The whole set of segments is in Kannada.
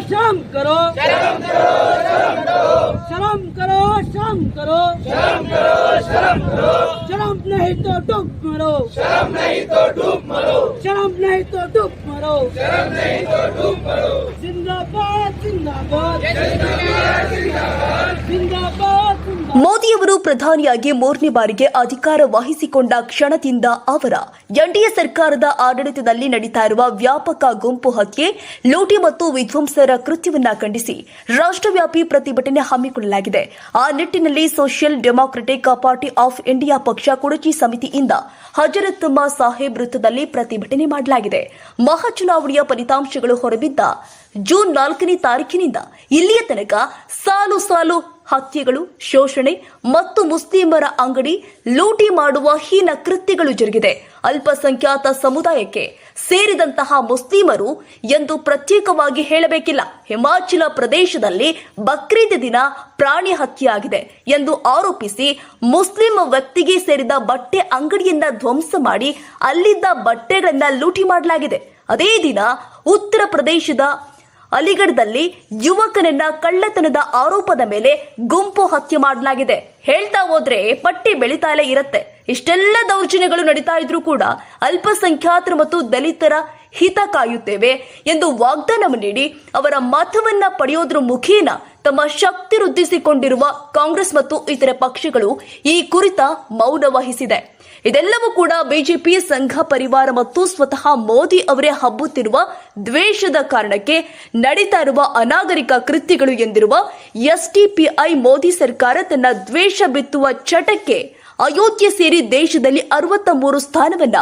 शर्म करो। शर्म करो शर्म करो। शर्म नहीं तो डूब मरो। शर्म नहीं तो डूब मरो। शर्म नहीं तो डूब मरो शर्म नहीं तो डूब मरो जिंदाबाद जिंदाबाद। जिंदाबाद जिंदाबाद। ಮೋದಿಯವರು ಪ್ರಧಾನಿಯಾಗಿ ಮೂರನೇ ಬಾರಿಗೆ ಅಧಿಕಾರ ವಹಿಸಿಕೊಂಡ ಕ್ಷಣದಿಂದ ಅವರ ಎನ್ಡಿಎ ಸರ್ಕಾರದ ಆಡಳಿತದಲ್ಲಿ ನಡೀತಾ ಇರುವ ವ್ಯಾಪಕ ಗುಂಪು ಹತ್ಯೆ, ಲೂಟಿ ಮತ್ತು ವಿಧ್ವಂಸರ ಕೃತ್ಯವನ್ನ ಖಂಡಿಸಿ ರಾಷ್ಟ್ರವ್ಯಾಪಿ ಪ್ರತಿಭಟನೆ ಹಮ್ಮಿಕೊಳ್ಳಲಾಗಿದೆ. ಆ ನಿಟ್ಟಿನಲ್ಲಿ social democratic party of India ಪಕ್ಷ ಕುಡಚಿ ಸಮಿತಿಯಿಂದ ಹಜರತ್ತಮ್ಮ ಸಾಹೇಬ್ ವೃತ್ತದಲ್ಲಿ ಪ್ರತಿಭಟನೆ ಮಾಡಲಾಗಿದೆ. ಮಹಾಚುನಾವಣೆಯ ಫಲಿತಾಂಶಗಳು ಹೊರಬಿದ್ದ ಜೂನ್ ನಾಲ್ಕನೇ ತಾರೀಕಿನಿಂದ ಇಲ್ಲಿಯ ತನಕ ಸಾಲು ಸಾಲು ಹತ್ಯೆಗಳು, ಶೋಷಣೆ ಮತ್ತು ಮುಸ್ಲಿಮರ ಅಂಗಡಿ ಲೂಟಿ ಮಾಡುವ ಹೀನ ಕೃತ್ಯಗಳು ಜರುಗಿದೆ. ಅಲ್ಪಸಂಖ್ಯಾತ ಸಮುದಾಯಕ್ಕೆ ಸೇರಿದಂತಹ ಮುಸ್ಲಿಮರು ಎಂದು ಪ್ರತ್ಯೇಕವಾಗಿ ಹೇಳಬೇಕಿಲ್ಲ. ಹಿಮಾಚಲ ಪ್ರದೇಶದಲ್ಲಿ ಬಕ್ರೀದ್ ದಿನ ಪ್ರಾಣಿ ಹತ್ಯೆಯಾಗಿದೆ ಎಂದು ಆರೋಪಿಸಿ ಮುಸ್ಲಿಂ ವ್ಯಕ್ತಿಗೆ ಸೇರಿದ ಬಟ್ಟೆ ಅಂಗಡಿಯನ್ನ ಧ್ವಂಸ ಮಾಡಿ ಅಲ್ಲಿದ್ದ ಬಟ್ಟೆಗಳನ್ನ ಲೂಟಿ ಮಾಡಲಾಗಿದೆ. ಅದೇ ದಿನ ಉತ್ತರ ಪ್ರದೇಶದ ಅಲಿಗಢದಲ್ಲಿ ಯುವಕನನ್ನ ಕಳ್ಳತನದ ಆರೋಪದ ಮೇಲೆ ಗುಂಪು ಹತ್ಯೆ ಮಾಡಲಾಗಿದೆ. ಹೇಳ್ತಾ ಹೋದ್ರೆ ಪಟ್ಟಿ ಬೆಳೀತಾಲೇ ಇರುತ್ತೆ. ಇಷ್ಟೆಲ್ಲ ದೌರ್ಜನ್ಯಗಳು ನಡೀತಾ ಇದ್ರೂ ಕೂಡ ಅಲ್ಪಸಂಖ್ಯಾತರು ಮತ್ತು ದಲಿತರ ಹಿತ ಕಾಯುತ್ತೇವೆ ಎಂದು ವಾಗ್ದಾನ ನೀಡಿ ಅವರ ಮತವನ್ನ ಪಡೆಯೋದ್ರ ಮುಖೇನ ತಮ್ಮ ಶಕ್ತಿ ವೃದ್ಧಿಸಿಕೊಂಡಿರುವ ಕಾಂಗ್ರೆಸ್ ಮತ್ತು ಇತರೆ ಪಕ್ಷಗಳು ಈ ಕುರಿತ ಮೌನ ವಹಿಸಿದೆ. ಇದೆಲ್ಲವೂ ಕೂಡ ಬಿಜೆಪಿ ಸಂಘ ಪರಿವಾರ ಮತ್ತು ಸ್ವತಃ ಮೋದಿ ಅವರೇ ಹಬ್ಬುತ್ತಿರುವ ದ್ವೇಷದ ಕಾರಣಕ್ಕೆ ನಡೀತಾ ಇರುವ ಅನಾಗರಿಕ ಕೃತ್ಯಗಳು ಎಂದಿರುವ ಎಸ್ಟಿಪಿಐ ಮೋದಿ ಸರ್ಕಾರ ತನ್ನ ದ್ವೇಷ ಬಿತ್ತುವ ಚಟಕ್ಕೆ ಅಯೋಧ್ಯೆ ಸೇರಿ ದೇಶದಲ್ಲಿ ಅರವತ್ತ ಮೂರು ಸ್ಥಾನವನ್ನ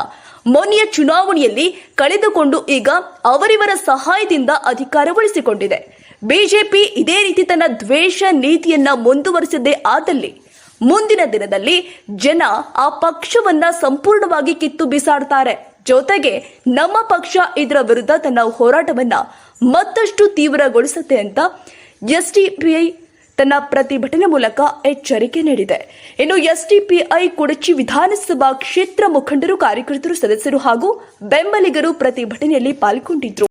ಮೊನ್ನೆಯ ಚುನಾವಣೆಯಲ್ಲಿ ಕಳೆದುಕೊಂಡು ಈಗ ಅವರಿವರ ಸಹಾಯದಿಂದ ಅಧಿಕಾರ ಉಳಿಸಿಕೊಂಡಿದೆ ಬಿಜೆಪಿ ಇದೇ ರೀತಿ ತನ್ನ ದ್ವೇಷ ನೀತಿಯನ್ನ ಮುಂದುವರಿಸದೇ ಆದಲ್ಲಿ ಮುಂದಿನ ದಿನದಲ್ಲಿ ಜನ ಆ ಪಕ್ಷವನ್ನ ಸಂಪೂರ್ಣವಾಗಿ ಕಿತ್ತು ಬಿಸಾಡ್ತಾರೆ. ಜೊತೆಗೆ ನಮ್ಮ ಪಕ್ಷ ಇದರ ವಿರುದ್ಧ ತನ್ನ ಹೋರಾಟವನ್ನ ಮತ್ತಷ್ಟು ತೀವ್ರಗೊಳಿಸುತ್ತೆ ಅಂತ ಎಸ್ಡಿಪಿಐ ತನ್ನ ಪ್ರತಿಭಟನೆ ಮೂಲಕ ಎಚ್ಚರಿಕೆ ನೀಡಿದೆ. ಇನ್ನು ಎಸ್ಡಿಪಿಐ ಕುಡಚಿ ವಿಧಾನಸಭಾ ಕ್ಷೇತ್ರ ಮುಖಂಡರು, ಕಾರ್ಯಕರ್ತರು, ಸದಸ್ಯರು ಹಾಗೂ ಬೆಂಬಲಿಗರು ಪ್ರತಿಭಟನೆಯಲ್ಲಿ ಪಾಲ್ಗೊಂಡಿದ್ರು.